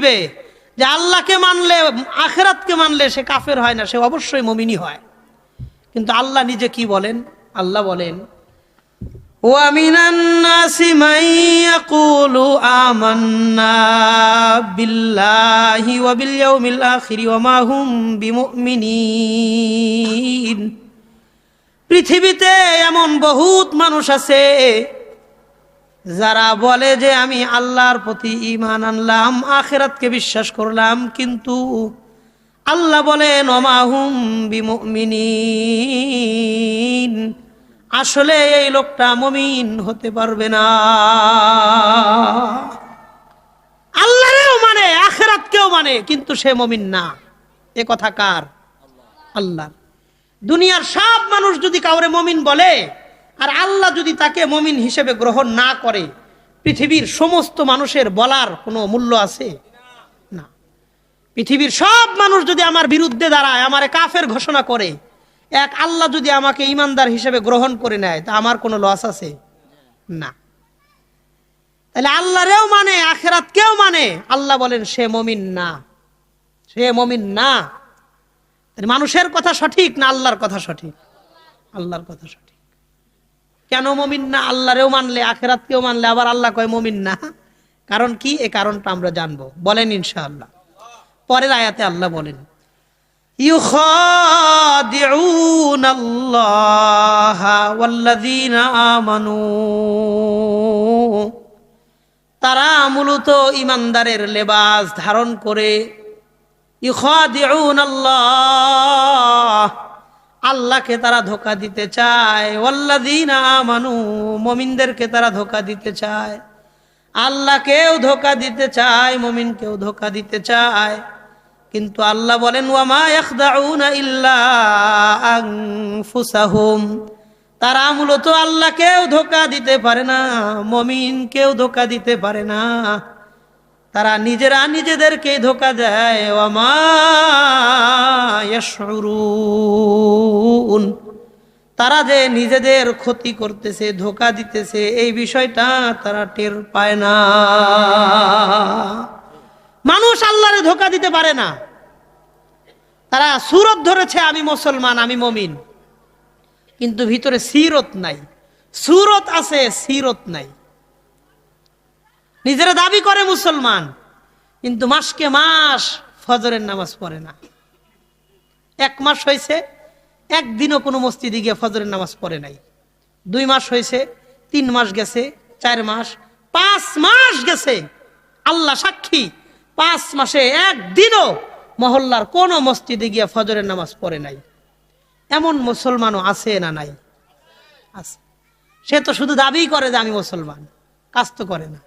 বুঝবে যে আল্লাহকে মানলে আখেরাতকে মানলে সে কাফের হয় না সে অবশ্যই মমিনই হয় কিন্তু আল্লাহ নিজে কি বলেন আল্লাহ বলেন ومن الناس من يقول آمنا بالله وباليوم الآخر وما هم بمؤمنين পৃথিবীতে এমন বহুত মানুষ আছে যারা বলে যে আমি আল্লাহর প্রতি ইমান আনলাম, আখেরাতকে বিশ্বাস করলাম, কিন্তু আল্লাহ বলেন অমাহুম বিমিন আসলে এই লোকটা মমিন হতে পারবে না। আল্লাহরেও মানে আখেরাতকেও মানে কিন্তু সে মমিন না। এ কথা কার? আল্লাহ। দুনিয়ার সব মানুষ যদি কাউরে মমিন বলে আর আল্লাহ যদি তাকে মমিন হিসেবে গ্রহণ না করে, পৃথিবীর সমস্ত মানুষের বলার কোনো মূল্য আছে? না। পৃথিবীর সব মানুষ যদি আমার বিরুদ্ধে দাঁড়ায়, আমার কাফের ঘোষণা করে, এক আল্লাহ যদি আমাকে ইমানদার হিসেবে গ্রহণ করে নেয়, তা আমার কোনো লস আছে? না। তাহলে আল্লাহরেও মানে আখেরাত কেউ মানে। আল্লাহ বলেন, সে মমিন না। সে মমিন না। মানুষের কথা সঠিক না আল্লাহর কথা সঠিক? আল্লাহর কথা সঠিক। কেন মমিন না আল্লাহরেও মানলে আখেরাত কেউ মানলে আবার আল্লাহ কয় মমিন না কারণ কি এ কারণটা আমরা জানবো বলেন ইনশাআল্লাহ পরের আয়াতে আল্লাহ বলেন يخادعون الله والذين آمنوا তারা মূলত ইমানদারের লেবাস ধারণ করে ইউখাদিউন আল্লাহ আল্লাহকে তারা ধোকা দিতে চায়। ওয়াল্লাযীনা আমানু, মুমিনদেরকে তারা ধোকা দিতে চায়। আল্লাহকেও ধোকা দিতে চায়, মুমিনকেও ধোকা দিতে চায়। কিন্তু আল্লাহ বলেন, ওয়ামা তারা মূলত আল্লাহকেও ধোকা দিতে পারে না, মমিনকেও ধোকা দিতে পারে না। তারা নিজেরা নিজেদেরকে ধোকা দেয়। ওয়ামা ইয়াশউরুন। তারা যে নিজেদের ক্ষতি করতেছে, ধোকা দিতেছে, এই বিষয়টা তারা টের পায় না। মানুষ আল্লাহরে ধোকা দিতে পারে না। তারা সুরত ধরেছে, আমি মুসলমান, আমি মমিন। কিন্তু ভিতরে সিরত নাই। সুরত আছে, সিরত নাই। নিজেরা দাবি করে মুসলমান, কিন্তু মাসকে মাস ফজরের নামাজ পড়ে না। এক মাস হয়েছে একদিনও কোনো মসজিদে গিয়ে ফজরের নামাজ পড়ে নাই। দুই মাস হয়েছে, তিন মাস গেছে, চার মাস, পাঁচ মাস গেছে। আল্লাহ সাক্ষী, পাঁচ মাসে একদিনও মহল্লার কোনো মসজিদে গিয়ে ফজরের নামাজ পড়ে নাই। এমন মুসলমানও আছে না নাই? আছে। সে তো শুধু দাবি করে যে আমি মুসলমান। কাজ তো করে না।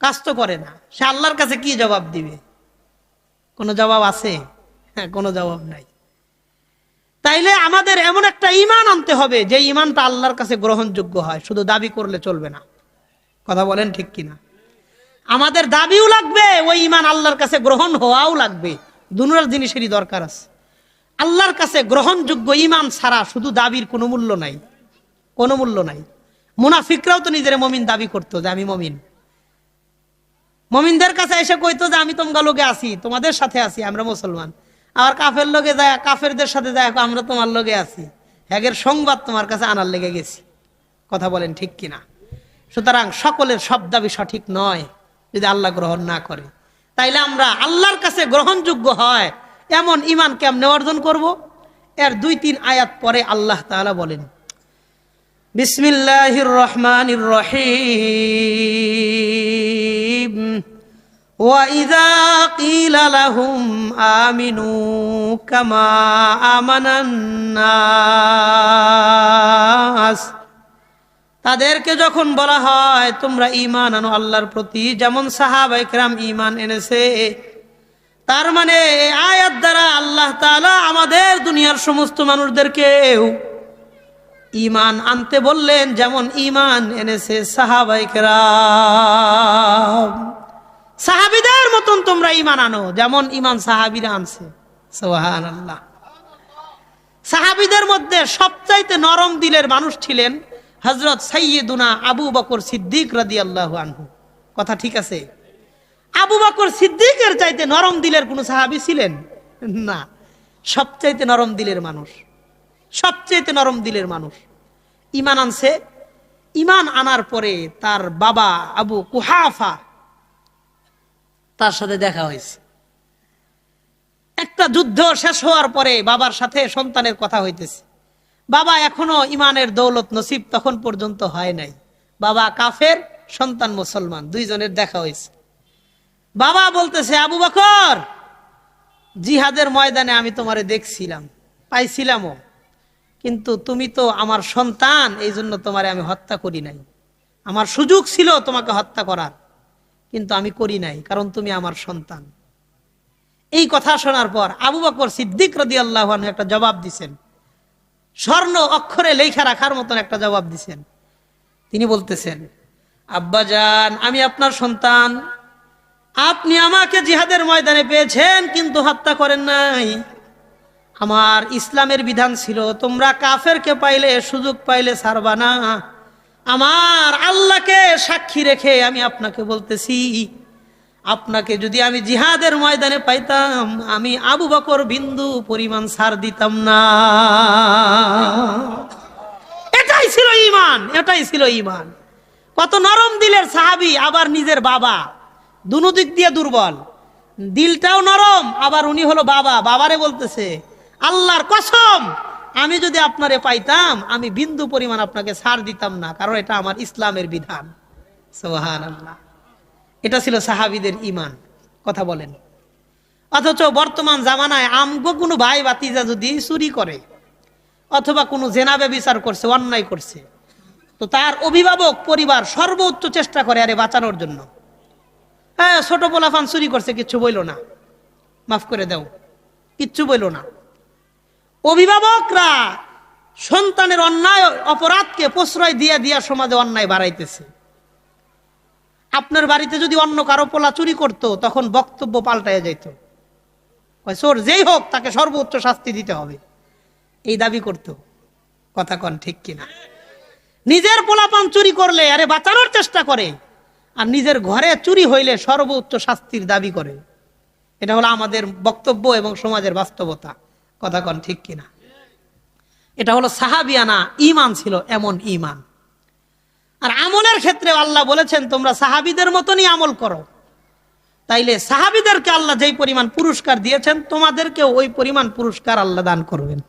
কাজ তো করে না। সে আল্লাহর কাছে কি জবাব দিবে? কোনো জবাব আছে? হ্যাঁ কোনো জবাব নাই। তাইলে আমাদের এমন একটা ইমান আনতে হবে যে ইমানটা আল্লাহর কাছে গ্রহণযোগ্য হয়, শুধু দাবি করলে চলবে না। কথা বলেন ঠিক কিনা? আমাদের দাবিও লাগবে, ওই ইমান আল্লাহর কাছে গ্রহণ হওয়াও লাগবে। দুনুরার জিনিসেরই দরকার আছে। আল্লাহর কাছে গ্রহণযোগ্য ইমান ছাড়া শুধু দাবির কোনো মূল্য নাই। কোনো মূল্য নাই। মুনাফিকরাও তো নিজের মমিন দাবি করতো যে আমি মমিন। মমিনদের কাছে এসে কইতো যে আমি তোমার লোকে আছি, তোমাদের সাথে আছি, আমরা মুসলমান। আবার কাফের লোকে যায়, কাফেরদের সাথে যায় আমরা তোমার লোকে আছি। হ্যাগের সংবাদ তোমার কাছে আনার লেগে গেছি। কথা বলেন ঠিক কিনা? সুতরাং সকলের সব দাবি সঠিক নয়, যদি আল্লাহ গ্রহণ না করে। তাইলে আমরা আল্লাহর কাছে গ্রহণযোগ্য হয়, এমন ইমান কেমনে অর্জন করব? এর দুই তিন আয়াত পরে আল্লাহ তাআলা বলেন, বিসমিল্লাহির রহমানির রহিম। وإذا قيل لهم آمنوا كما آمن الناس তাদেরকে যখন বলা হয় তোমরা ইমান আনো আল্লাহর প্রতি যেমন সাহাবা ইকরাম ইমান এনেছে তার মানে এই আয়াত দ্বারা আল্লাহ তাআলা আমাদের দুনিয়ার সমস্ত মানুষদেরকেও ইমান আনতে বললেন যেমন ইমান এনেছে সাহাবা ইকরাম সাহাবিদের মতন তোমরা ইমান আনো, যেমন ইমান সাহাবিরা আনছে। সোহান আল্লাহ সাহাবিদের মধ্যে সবচাইতে নরম দিলের মানুষ ছিলেন হজরত সৈয়দুনা আবু বকর সিদ্দিক রাদি আল্লাহ আনহু। কথা ঠিক আছে? আবু বকর সিদ্দিকের চাইতে নরম দিলের কোনো সাহাবি ছিলেন? না। সবচাইতে নরম দিলের মানুষ। সবচাইতে নরম দিলের মানুষ। ইমান আনছে। ইমান আনার পরে তার বাবা আবু কুহাফা তার সাথে দেখা হয়েছে। একটা যুদ্ধ শেষ হওয়ার পরে বাবার সাথে সন্তানের কথা হইতেছে। বাবা এখনও ইমানের দৌলত নসিব তখন পর্যন্ত হয় নাই। বাবা কাফের, সন্তান মুসলমান, দুইজনের দেখা হয়েছে। বাবা বলতেছে, আবু বকর, জিহাদের ময়দানে আমি তোমারে দেখছিলাম, পাইছিলামও। কিন্তু তুমি তো আমার সন্তান এই জন্য তোমারে আমি হত্যা করি নাই। আমার সুযোগ ছিল তোমাকে হত্যা করার। কিন্তু আমি করি নাই, কারণ তুমি আমার সন্তান। এই কথা শোনার পর আবু বকর সিদ্দিক রদি আল্লাহ একটা জবাব দিছেন। স্বর্ণ অক্ষরে লেখা রাখার মতন একটা জবাব দিছেন। তিনি বলতেছেন আব্বাজান আমি আপনার সন্তান। আপনি আমাকে জিহাদের ময়দানে পেয়েছেন, কিন্তু হত্যা করেন নাই। আমার ইসলামের বিধান ছিল, তোমরা কাফেরকে পাইলে, সুযোগ পাইলে ছাড়বা না। আমার আল্লাহকে সাক্ষী রেখে আমি আপনাকে বলতেছি, আপনাকে যদি আমি জিহাদের ময়দানে পাইতাম, আমি আবু বকর বিন্দু পরিমাণ সার দিতাম না। এটাই ছিল ইমান এটাই ছিল ইমান কত নরম দিলের সাহাবি, আবার নিজের বাবা। দুনো দিক দিয়ে দুর্বল। দিলটাও নরম, আবার উনি হলো বাবা। বাবারে বলতেছে, আল্লাহর কসম আমি যদি আপনারে পাইতাম, আমি বিন্দু পরিমাণ আপনাকে ছাড় দিতাম না, কারণ এটা আমার ইসলামের বিধান। আল্লাহ এটা ছিল সাহাবিদের ইমান কথা বলেন। অথচ বর্তমান জামানায় আমগো কোনো ভাই বাতিজা যদি চুরি করে, অথবা কোনো জেনাবে বিচার করছে, অন্যায় করছে, তো তার অভিভাবক পরিবার সর্বোচ্চ চেষ্টা করে আরে বাঁচানোর জন্য। হ্যাঁ ছোট পোলাফান চুরি করছে, কিচ্ছু বইল না। মাফ করে দাও, কিচ্ছু বইল না। অভিভাবকরা সন্তানের অন্যায় অপরাধকে প্রশ্রয় দিয়ে দিয়া সমাজে অন্যায় বাড়াইতেছে। আপনার বাড়িতে যদি অন্য কারও পোলা চুরি করত, তখন বক্তব্য পাল্টায় যাইত। চোর যেই হোক, তাকে সর্বোচ্চ শাস্তি দিতে হবে। এই দাবি করত। কথা কন ঠিক কিনা? নিজের পোলাপান চুরি করলে, আরে বাঁচানোর চেষ্টা করে। আর নিজের ঘরে চুরি হইলে সর্বোচ্চ শাস্তির দাবি করে। এটা হলো আমাদের বক্তব্য এবং সমাজের বাস্তবতা। কথা কন ঠিক কিনা? এটা হলো সাহাবিয়ানা ইমান ছিল এমন ইমান আর আমলের ক্ষেত্রে আল্লাহ বলেছেন, তোমরা সাহাবিদের মতনই আমল করো। তাইলে সাহাবিদেরকে আল্লাহ যেই পরিমাণ পুরস্কার দিয়েছেন, তোমাদেরকেও ওই পরিমাণ পুরস্কার আল্লাহ দান করবেন।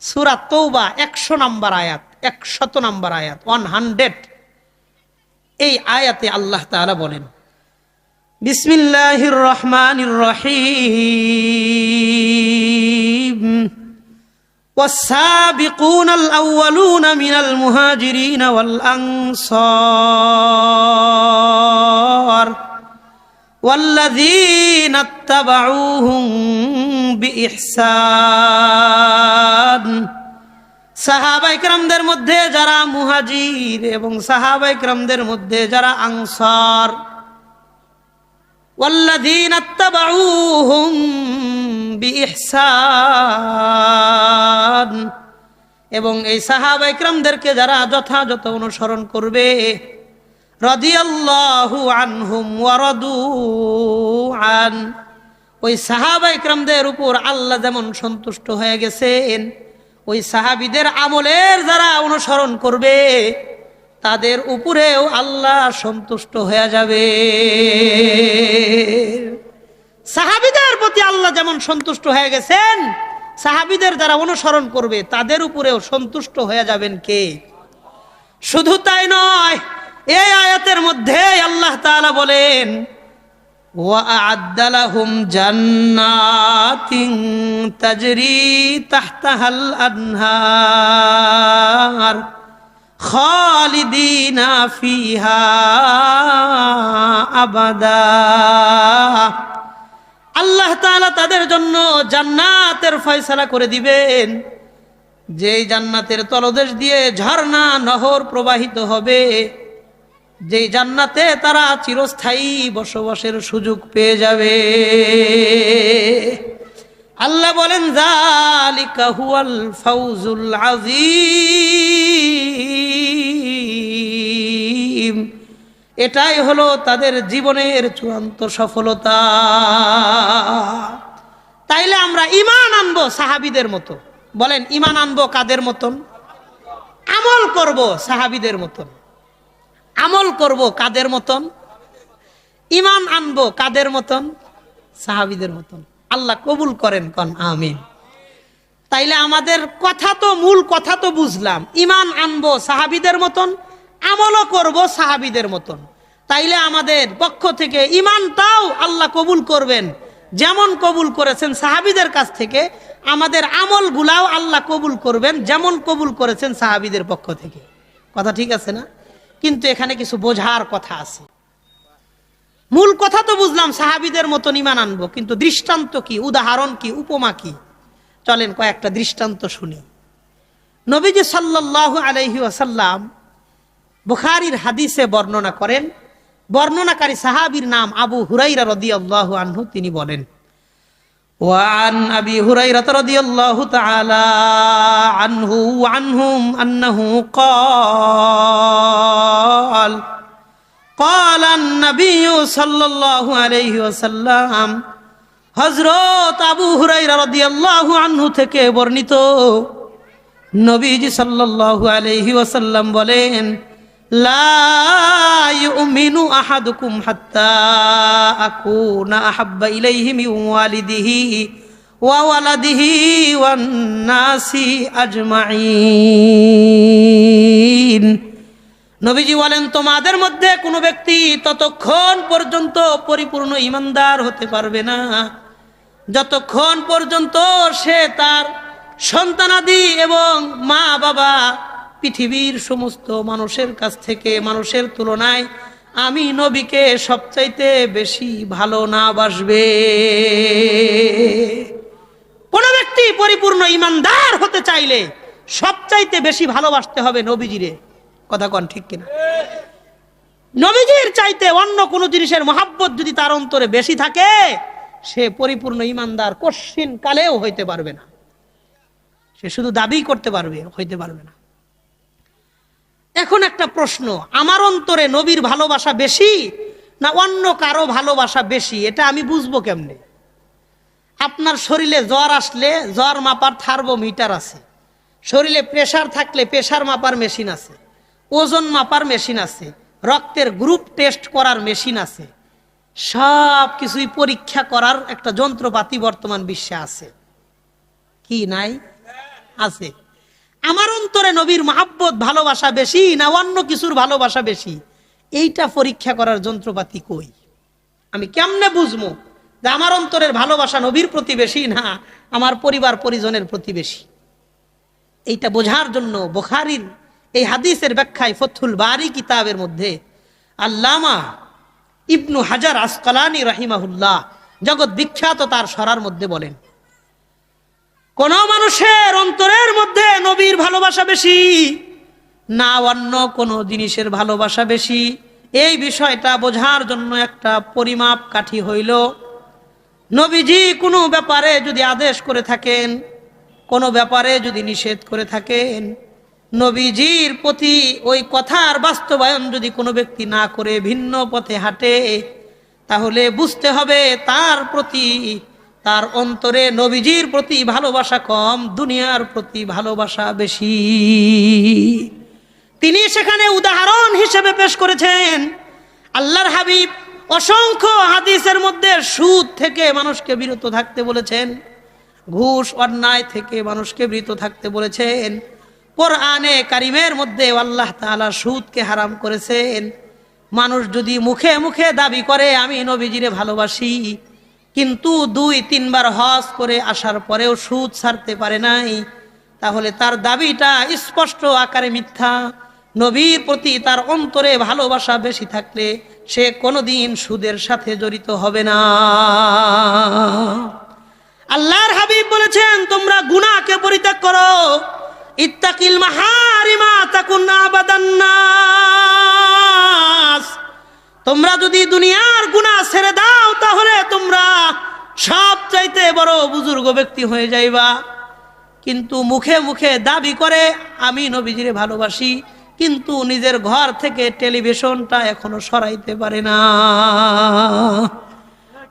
সুরা তৌবা একশো নাম্বার আয়াত, একশত নাম্বার আয়াত, ওয়ান হান্ড্রেড। এই আয়াতে আল্লাহ তাআলা বলেন বিসমিল্লাহির রহমানির রহিম والسابقون الأولون من المهاجرين والأنصار والذين اتبعوهم بإحسان সাহাবাইকরামদের মধ্যে যারা মুহাজির এবং সাহাবাইকরামদের মধ্যে যারা আনসার والذين اتبعوهم بإحسان এবং এই সাহাবাইকরামদেরকে যারা যথাযথ অনুসরণ করবে রাদিয়াল্লাহু আনহুম ওয়ারাদু আন ওই সাহাবাইকরামদের উপর আল্লাহ যেমন সন্তুষ্ট হয়ে গেছেন ওই সাহাবিদের আমলের যারা অনুসরণ করবে তাদের উপরেও আল্লাহ সন্তুষ্ট হয়ে যাবে সাহাবিদের প্রতি আল্লাহ যেমন সন্তুষ্ট হয়ে গেছেন সাহাবিদের যারা অনুসরণ করবে তাদের উপরেও সন্তুষ্ট হয়ে যাবেন কে শুধু তাই নয় এই আয়াতের মধ্যে আল্লাহ তাআলা বলেন وأعد لهم جنات تجري تحتها الأنهار খালিদিনা ফিহা আবাদা। আল্লাহ তাদের জন্য জান্নাতের ফয়সালা করে দিবেন। যেই জান্নাতের তলদেশ দিয়ে ঝর্ণা, নহর প্রবাহিত হবে, যেই জান্নাতে তারা চিরস্থায়ী বসবাসের সুযোগ পেয়ে যাবে। আল্লাহ বলেন এটাই হলো তাদের জীবনের চূড়ান্ত সফলতা। তাইলে আমরা ইমান আনব সাহাবিদের মতো। বলেন ইমান আনব কাদের মতন? আমল করব সাহাবিদের মতন। আমল করব কাদের মতন? ইমান আনব কাদের মতন? সাহাবিদের মতন। আল্লাহ কবুল করেন কন, আমিন। তাইলে আমাদের কথা তো, মূল কথা তো বুঝলাম। ইমান আনব সাহাবিদের মতন, আমলও করব সাহাবিদের মতন। তাইলে আমাদের পক্ষ থেকে ইমানটাও আল্লাহ কবুল করবেন, যেমন কবুল করেছেন সাহাবিদের কাছ থেকে। আমাদের আমলগুলাও আল্লাহ কবুল করবেন, যেমন কবুল করেছেন সাহাবিদের পক্ষ থেকে। কথা ঠিক আছে না? কিন্তু এখানে কিছু বোঝার কথা আছে। মূল কথা তো বুঝলাম সাহাবিদের মতন ইমান আনবো কিন্তু দৃষ্টান্ত কি উদাহরণ কি উপমা কি চলেন কয়েকটা দৃষ্টান্ত শুনি নবীজি সাল্লাল্লাহু আলাইহি ওয়াসাল্লাম বুখারীর হাদিসে বর্ণনা করেন বর্ণনাকারী সাহাবীর নাম আবু হুরাইরা রাদিয়াল্লাহু আনহু তিনি বলেন وعن أبي هريرة رضي الله تعالى عنه وعنهم أنه قال قال النبي صلى الله عليه وسلم হজরত আবু হুরাইরা রাদিয়াল্লাহু আনহু থেকে বর্ণিত নবীজি সাল্লাল্লাহু আলাইহি ওয়াসাল্লাম বলেন লা ইউমিনু আহাদুকুম হাত্তা আকুনা আহাব্বা ইলাইহি মিন ওয়ালিদিহি ওয়া ওয়ালাদিহি ওয়ান নাসি আজমাইন নবীজি বলেন, তোমাদের মধ্যে কোনো ব্যক্তি ততক্ষণ পর্যন্ত পরিপূর্ণ ইমানদার হতে পারবে না। যতক্ষণ পর্যন্ত সে তার সন্তানাদি এবং মা বাবা পৃথিবীর সমস্ত মানুষের কাছ থেকে, মানুষের তুলনায় আমি নবীকে সবচাইতে বেশি ভালো না বাসবে। কোনো ব্যক্তি পরিপূর্ণ ইমানদার হতে চাইলে সবচাইতে বেশি ভালোবাসতে হবে নবীজিরে। কথা কন ঠিক কিনা? নবীজির চাইতে অন্য কোনো জিনিসের মহাব্বত যদি তার অন্তরে বেশি থাকে, সে পরিপূর্ণ ইমানদার কশিন কালেও হইতে পারবে না। সে শুধু দাবি করতে পারবে, হইতে পারবে না। এখন একটা প্রশ্ন, আমার অন্তরে নবীর ভালোবাসা বেশি না অন্য কারও ভালোবাসা বেশি? এটা আমি বুঝব কেমনে? আপনার শরীরে জ্বর আসলে জ্বর মাপার থার্বোমিটার আছে। শরীরে প্রেসার থাকলে প্রেসার মাপার মেশিন আছে। ওজন মাপার মেশিন আছে, রক্তের গ্রুপ টেস্ট করার মেশিন আছে সব কিছুই পরীক্ষা করার একটা যন্ত্রপাতি বর্তমান বিশ্বে আছে। কি নাই? আছে। আমার অন্তরে নবীর মহাব্বত ভালোবাসা বেশি না অন্য কিছুর ভালোবাসা বেশি? এইটা পরীক্ষা করার যন্ত্রপাতি কই? আমি কেমনে বুঝব যে আমার অন্তরের ভালোবাসা নবীর প্রতি বেশি না আমার পরিবার পরিজনের প্রতি বেশি? এইটা বোঝার জন্য বোখারির এই হাদিসের ব্যাখ্যায় ফথুল বারি কিতাবের মধ্যে আল্লামা ইবনু হাজার আসকালানি রাহিমাহুল্লাহ জগৎ বিখ্যাত তার সরার মধ্যে বলেন, কোন মানুষের অন্তরের মধ্যে নবীর ভালোবাসা বেশি, না অন্য কোনো জিনিসের ভালোবাসা বেশি। এই বিষয়টা বোঝার জন্য একটা পরিমাপ কাঠি হইল। নবীজি কোনো ব্যাপারে যদি আদেশ করে থাকেন, কোনো ব্যাপারে যদি নিষেধ করে থাকেন নবীজির প্রতি ওই কথার বাস্তবায়ন যদি কোনো ব্যক্তি না করে ভিন্ন পথে হাঁটে, তাহলে বুঝতে হবে তার প্রতি, তার অন্তরে নবীজির প্রতি ভালোবাসা কম, দুনিয়ার প্রতি ভালোবাসা বেশি। তিনি সেখানে উদাহরণ হিসেবে পেশ করেছেন। আল্লাহর হাবিব অসংখ্য হাদিসের মধ্যে সুদ থেকে মানুষকে বিরত থাকতে বলেছেন, ঘুষ, অন্যায় থেকে মানুষকে বিরত থাকতে বলেছেন। কোরআনে কারিমের মধ্যে আল্লাহ তাআলা সুদকে হারাম করেছেন। মানুষ যদি মুখে মুখে দাবি করে, আমি নবীজিরে ভালোবাসি, কিন্তু দুই, তিনবার হজ করে আসার পরেও সুদ ছাড়তে পারে নাই, তাহলে তার দাবিটা স্পষ্ট আকারে মিথ্যা। নবীর প্রতি তার অন্তরে ভালোবাসা বেশি থাকলে সে কোনোদিন সুদের সাথে জড়িত হবে না। আল্লাহর হাবিব বলেছেন, তোমরা গুনাহকে পরিত্যাগ করো। ইত্তাকিল মাহারিমা তাকুন আবাদান্নাস তোমরা যদি দুনিয়ার গুনাহ ছেড়ে দাও, তাহলে তোমরা সব চাইতে বড় বুজুর্গ ব্যক্তি হয়ে যাইবা। কিন্তু মুখে মুখে দাবি করে, আমি নবীজিরে ভালোবাসি, কিন্তু নিজের ঘর থেকে টেলিভিশনটা এখনও সরাইতে পারে না।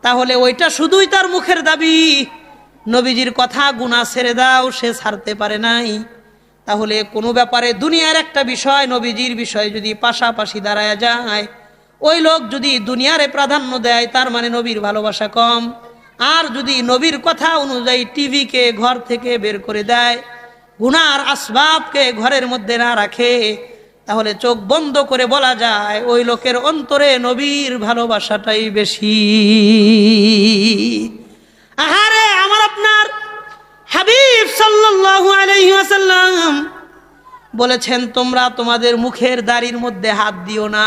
তাহলে ওইটা শুধুই তার মুখের দাবি। নবীজির কথা গুণা ছেড়ে দাও, সে ছাড়তে পারে নাই। তাহলে কোনো ব্যাপারে দুনিয়ার একটা বিষয়, নবীজির বিষয় যদি পাশাপাশি দাঁড়ায় যায়, ওই লোক যদি দুনিয়ারে প্রাধান্য দেয়, তার মানে নবীর ভালোবাসা কম। আর যদি নবীর কথা অনুযায়ী টিভিকে ঘর থেকে বের করে দেয়, গুনার আসবাবকে ঘরের মধ্যে না রাখে, তাহলে চোখ বন্ধ করে বলা যায়, ওই লোকের অন্তরে নবীর ভালোবাসাটাই বেশি। আহারে, আমার আপনার ওয়াসাল্লাম বলেছেন, তোমরা তোমাদের মুখের দাড়ির মধ্যে হাত দিও না।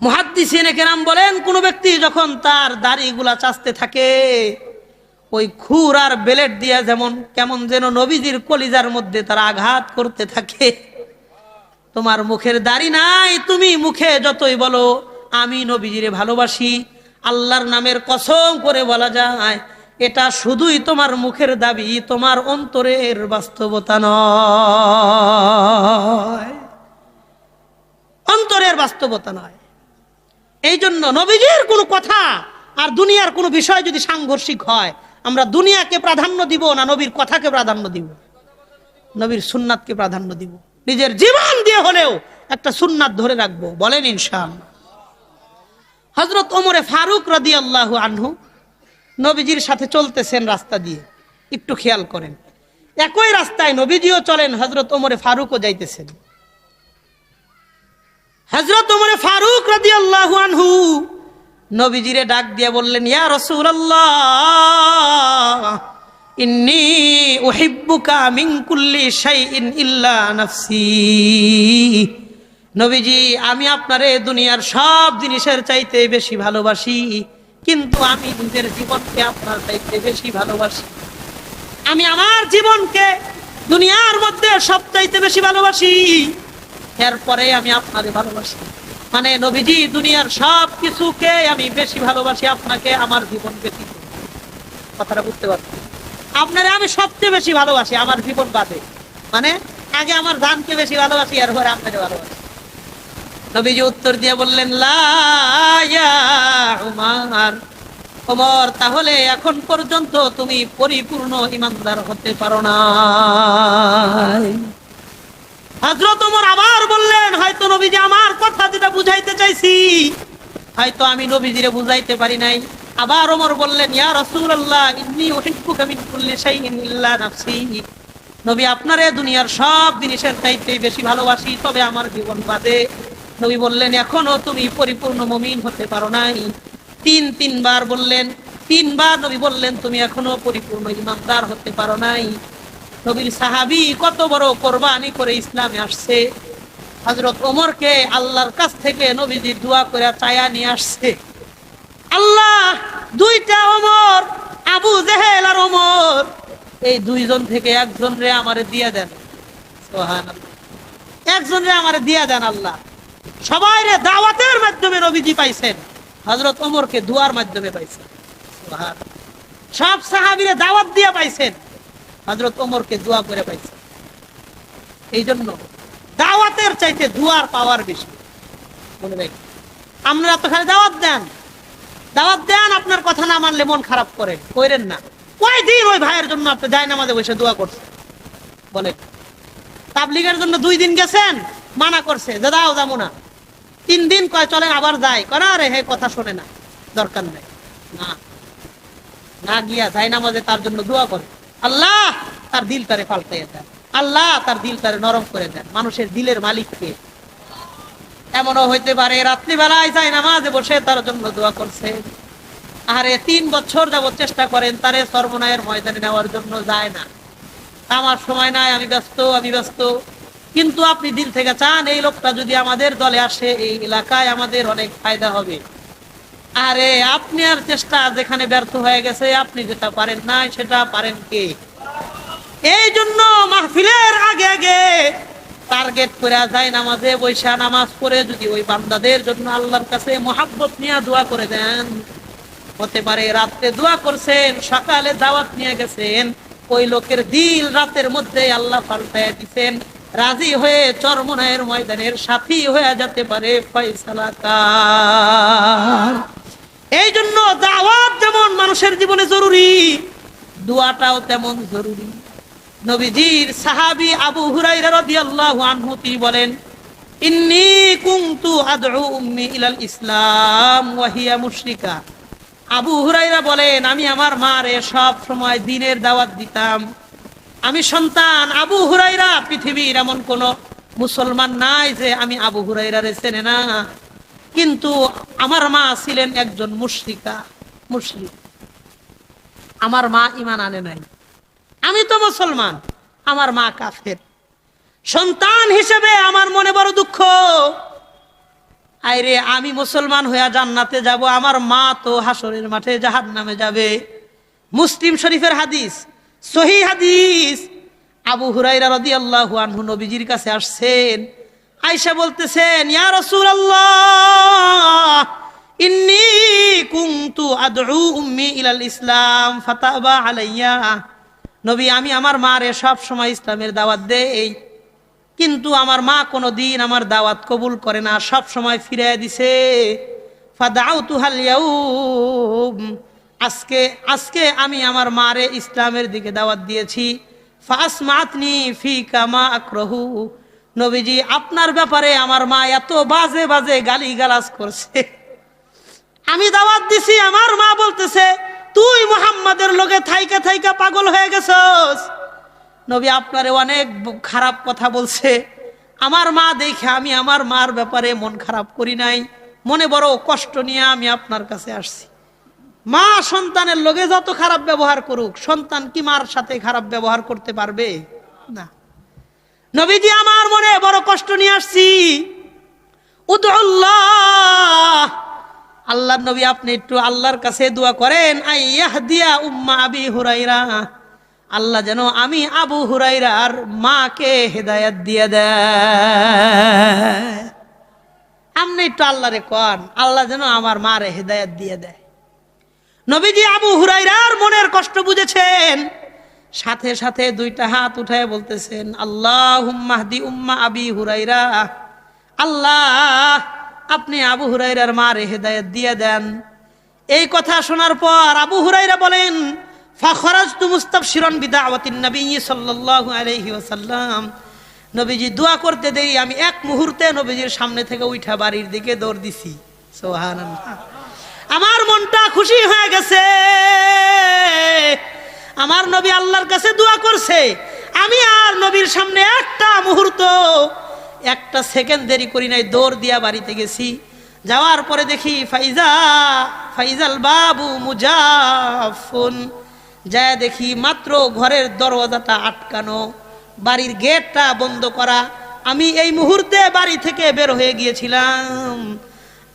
মুহাদ্দিসিনে কেরাম বলেন, কোন ব্যক্তি যখন তার দাড়িগুলা চাচতে থাকে, ওই খুর আর বেলেট দিয়া যেমন, কেমন যেন নবীজির কলিজার মধ্যে তারা আঘাত করতে থাকে। তোমার মুখের দাড়ি নাই, তুমি মুখে যতই বলো, আমি নবীজিরে ভালোবাসি, আল্লাহর নামের কসম করে বলা যায় এটা শুধুই তোমার মুখের দাবি, তোমার অন্তরের বাস্তবতা নয়। অন্তরের বাস্তবতা নয়। এই জন্য নবীজির কোনো কথা আর দুনিয়ার কোনো বিষয় যদি সাংঘর্ষিক হয়, আমরা দুনিয়াকে প্রাধান্য দিব না নবীর কথাকে প্রাধান্য দিব। নবীর সুন্নাতকে প্রাধান্য দিব। নিজের জীবন দিয়ে হলেও একটা সুন্নাত ধরে রাখব, বলেন ইনশাআল্লাহ। হজরত ওমরে ফারুক রাদি আল্লাহ আনহু নবীজির সাথে চলতেছেন রাস্তা দিয়ে। একটু খেয়াল করেন। একই রাস্তায় নবীজিও চলেন হজরত ওমরে ফারুকও যাইতেছেন। হজরত ওমরে ফারুক রাদি আল্লাহ আনহু নবীজিরে ডাক দিয়ে বললেন, ইয়া রসুল নাফসি। নবীজি, আমি আপনারে দুনিয়ার সব জিনিসের চাইতে বেশি ভালোবাসি। কিন্তু আমি নিজের জীবনকে আপনার চাইতে বেশি ভালোবাসি। আমি আমার জীবনকে দুনিয়ার মধ্যে সব চাইতে বেশি ভালোবাসি। এরপরে আমি আপনারে ভালোবাসি। মানে নবীজি দুনিয়ার সব কিছুকে আমি বেশি ভালোবাসি আপনাকে আমার জীবন ব্যতীত। কথাটা বুঝতে পারছি আপনারে আমি সবচেয়ে বেশি ভালোবাসি আমার জীবন বাদে। মানে আগে আমার ধানকে বেশি ভালোবাসি, এরপরে আপনাকে ভালোবাসি। নবীজি উত্তর দিয়ে বললেন তাহলে এখন পর্যন্ত তুমি পরিপূর্ণ ইমানদার হতে পারো না ওমর আবার বললেন, হয়তো নবীজি আমার কথা যেটা বুঝাইতে চাইছি, হয়তো আমি নবীজিরে বুঝাইতে পারি নাই। আবার ওমর বললেন, ইয়া রাসূলুল্লাহ, ইন্নী উহিব্বুকা মিন নাফসি। নবী, আপনারে দুনিয়ার সব জিনিসের চাইতে বেশি ভালোবাসি, তবে আমার জীবন বাদে নবী বললেন, এখনও তুমি পরিপূর্ণ মমিন হতে পারো নাই। তিন, তিনবার বললেন, তিনবার নবী বললেন, তুমি এখনও পরিপূর্ণ ইমানদার হতে পারো নাই। নবীর সাহাবি কত বড় কোরবানি করে ইসলামে আসছে। হজরত ওমরকে আল্লাহর কাছ থেকে নবীজি দোয়া করে চায়া নিয়ে আসছে। আল্লাহ, দুইটা ওমর, আবু জেহেল আর ওমর, এই দুইজন থেকে একজন রে আমারে দিয়ে দেন। সুবহানাল্লাহ। একজন রে আমারে দিয়ে দেন আল্লাহ। সবাই রে দাওয়াতের মাধ্যমে নবীজি পাইছেন। হজরত ওমরকে দুয়ার মাধ্যমে পাইছেন। সব সাহাবিরে দাওয়াত দিয়ে পাইছেন। হজরত ওমরকে দোয়া করে পাইছেন। এই জন্য দাওয়াতের চাইতে দুয়ার পাওয়ার বেশি। মনে রাখবেন। আপনারা তো খালি দাওয়াত দেন। দাওয়াত দেন, আপনার কথা না মানলে মন খারাপ করে। কইরেন না। কয় দিন ওই ভাইয়ের জন্য আপনি যায় নামাজে বসে দোয়া করছেন? বলে তাবলিগের জন্য দুই দিন গেছেন, মানা করছে। যে দাও, যাব না। তিন দিন কয় চলেন আবার যাই কয় আরে হে কথা শোনে না, দরকার নেই। না না গিয়া যাই নামাজে, তার জন্য দোয়া করে। আল্লাহ, তার দিল তারে পাল্টাইয়া দেন। আল্লাহ, তার দিল তারে নরম করে দেন। মানুষের দিলের মালিককে এমনও হইতে পারে, রাত্রিবেলায় যাই নামাজে বসে তার জন্য দোয়া করছে। আরে, তিন বছর যাবত চেষ্টা করেন, তারে সর্বনায়ের ময়দানে নেওয়ার জন্য যায় না। আমার সময় নাই, আমি ব্যস্ত আমি ব্যস্ত। কিন্তু আপনি দিল থেকে চান, এই লোকটা যদি আমাদের দলে আসে, এই এলাকায় আমাদের অনেক ফায়দা হবে। আরে, আপনি আর চেষ্টা, যেখানে ব্যর্থ হয়ে গেছে, আপনি যেটা পারেন না সেটা পারেন কে? এই জন্য মাহফিলের আগে আগে টার্গেট করে যায়, নামাজে বৈশা নামাজ পড়ে যদি ওই বান্দাদের জন্য আল্লাহর কাছে মোহাব্বত নিয়ে দোয়া করে দেন। হতে পারে রাত্রে দোয়া করছেন, সকালে দাওয়াত নিয়ে গেছেন, ওই লোকের দিল রাতের মধ্যে আল্লাহ পাল্টায় দিচ্ছেন রাজি হয়ে চরমনায়ের ময়দানের সাথী হয়ে যেতে পারে ফয়সালা কার এই জন্য দাওয়াত যেমন মানুষের জীবনে জরুরি, দোয়াটাও তেমন জরুরি। নবীজির সাহাবি আবু হুরাইরা রাদিয়াল্লাহু আনহু তিনি বলেন, ইন্নি কুনতু আদউ উম্মি ইলাল ইসলাম ওয়া হিয়া মুশরিকা। আবু হুরাইরা বলেন, আমি আমার মারে সব সময় দিনের দাওয়াত দিতাম। আমি সন্তান, আবু হুরাইরা পৃথিবীর এমন কোন মুসলমান নাই যে আমি আবু হুরাইরারে চেনে না। কিন্তু আমার মা ছিলেন একজন মুশরিকা, মুশরিক। আমার মা ইমান আনে নাই। আমি তো মুসলমান, আমার মা কাফের। সন্তান হিসেবে আমার মনে বড় দুঃখ। আইরে, আমি মুসলমান হইয়া জান্নাতে যাব, আমার মা তো হাসরের মাঠে জাহান নামে যাবে। মুসলিম শরীফের হাদিস সহি হাদিস। আবু হুরাইরা রাদিয়াল্লাহু আনহু নবীজির কাছে আসছেন। আয়েশা বলতেছেন, ইয়া রাসূলুল্লাহ, ইন্নী কুনতু আদউ উম্মি ইলাল ইসলাম, ফাতাবা আলাইয়া। নবী, আমি আমার মারে সব সময় ইসলামের দাওয়াত দেই, কিন্তু আমার মা কোনো দিন আমার দাওয়াত কবুল করে না, সব সময় ফিরে দিছে। ফাদাউতু হাল ইয়াউম আজকে আজকে আমি আমার মারে ইসলামের দিকে দাওয়াত দিয়েছি। ফাসমাতনি ফি কামা আক্রহু। নবীজি, আপনার ব্যাপারে আমার মা এত বাজে বাজে গালি গালাজ করছে। আমি দাওয়াত দিছি, আমার মা বলতেছে, তুই মুহাম্মাদের লোকে থাইকা থাইকা পাগল হয়ে গেছস। নবী আপনারে অনেক খারাপ কথা বলছে। আমার মা দেখে আমি আমার মার ব্যাপারে মন খারাপ করি নাই। মনে বড় কষ্ট নিয়ে আমি আপনার কাছে আসছি। মা সন্তানের লোকে যত খারাপ ব্যবহার করুক, সন্তান কি মার সাথে খারাপ ব্যবহার করতে পারবে? না। নবীজি আমার মনে বড় কষ্ট নিয়ে আসছি। আল্লাহ নবী আপনি একটু আল্লাহর কাছে দোয়া করেন দিয়া উম্মা আবি হুরাইরা। আল্লাহ যেন আমি আবু হুরাইরার মাকে হেদায়াত দিয়ে দেয়। আপনি একটু আল্লাহরে কন, আল্লাহ যেন আমার মারে হেদায়াত দিয়ে দেয়। নবীজি আবু হুরাইরার মনের কষ্ট বুঝেছেন। সাথে সাথে দুইটা হাত উঠায় বলতেছেন আল্লাহ মাহদি উম্মা আবি হুরাইরা আল্লাহ, আপনি আবু হুরাইরার মারে হেদায়ত দিয়ে দেন। এই কথা শোনার পর আবু হুরাইরা বলেন ফাখরাজ তু মুস্তাবশিরন বিদাওয়াতিন নবী সাল্লাল্লাহু আলাইহি ওয়াসাল্লাম। নবীজি দোয়া করতে দেই, আমি এক মুহূর্তে নবীজির সামনে থেকে উঠা বাড়ির দিকে দৌড় দিছি। সুবহানাল্লাহ। আমার মনটা খুশি হয়ে গেছে। আমার নবী আল্লাহর কাছে দোয়া করছে, আমি আর নবীর সামনে একটা মুহূর্ত, একটা সেকেন্ড দেরি করি নাই, দৌড় দিয়া বাড়িতে গেছি। যাওয়ার পরে দেখি ফাইজা, ফাইজাল বাবু মুজাফুন যায় দেখি মাত্র ঘরের দরওয়াজাটা আটকানো, বাড়ির গেটটা বন্ধ করা। আমি এই মুহূর্তে বাড়ি থেকে বের হয়ে গিয়েছিলাম।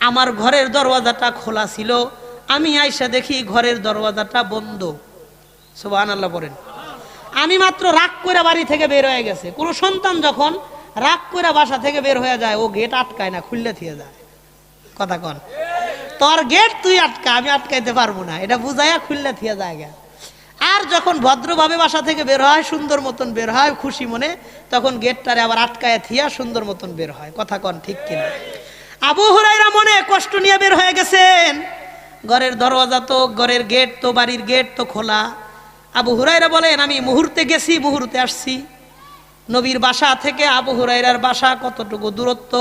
আমার ঘরের দরওয়াজাটা খোলা ছিল। আমি আইসা দেখি ঘরের দরওয়াজাটা বন্ধ। সুবাহ আল্লাহ বলেন আমি মাত্র রাগ করে বাড়ি থেকে বের হয়ে গেছে। কোনো সন্তান যখন রাগ করে বাসা থেকে বের হয়ে যায়, ও গেট আটকায় না, খুললে থিয়ে যায়। কথা কন। তোর গেট তুই আটকা, আমি আটকাইতে পারব না। এটা বুঝাইয়া খুললে থিয়ে যায়। আর যখন ভদ্রভাবে বাসা থেকে বের হয়, সুন্দর মতন বের হয়, খুশি মনে, তখন গেটটারে আবার আটকায় থিয়া সুন্দর মতন বের হয়। কথা কন ঠিক কিনা? আবু হুরাইরা মনে কষ্ট নিয়ে বের হয়ে গেছেন। ঘরের দরওয়াজা তো, ঘরের গেট তো, বাড়ির গেট তো খোলা। আবু হুরাইরা বলেন, আমি মুহূর্তে গেছি, মুহূর্তে আসছি। নবীর বাসা থেকে আবু হুরাইরার বাসা কতটুকু দূরত্ব?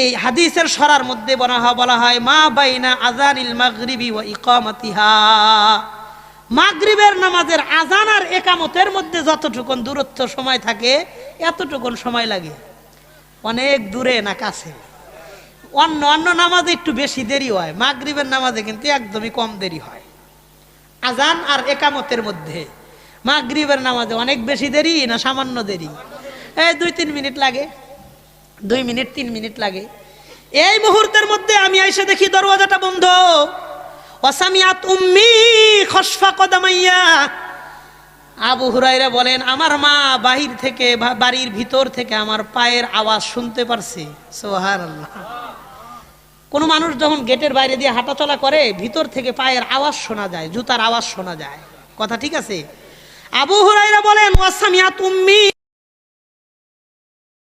এই হাদিসের সরার মধ্যে বলা হয় বলা হয়, মা বাইনা আজানিল মাগরিবি ওয়া ইকামাতিহা। মাগরিবের নামাজের আজান আর একামতের মধ্যে যতটুকুন দূরত্ব সময় থাকে, এতটুকুন সময় লাগে। অনেক দূরে না কাছে। অন্য অন্য নামাজে একটু বেশি দেরি হয়, মাগরিবের নামাজে কিন্তু একদমই কম দেরি হয়। আজান আর একামতের মধ্যে মাগরিবের নামাজে অনেক বেশি দেরি না সামান্য দেরি? এই দুই তিন মিনিট লাগে, দুই মিনিট, তিন মিনিট লাগে। এই মুহূর্তের মধ্যে আমি এসে দেখি দরওয়াজাটা বন্ধ। অসামিয়াত উম্মি খসফা কদামাইয়া। আবু হুরাইরা বলেন, আমার মা বাহির থেকে বাড়ির ভিতর থেকে আমার পায়ের আওয়াজ শুনতে পারছে। সোহার কোনো মানুষ যখন গেটের বাইরে দিয়ে হাঁটাচলা করে, ভিতর থেকে পায়ের আওয়াজ শোনা যায়, জুতার আওয়াজ শোনা যায়। কথা ঠিক আছে? আবু হুরাইরা বলেন ওয়াসামিয়া উম্মি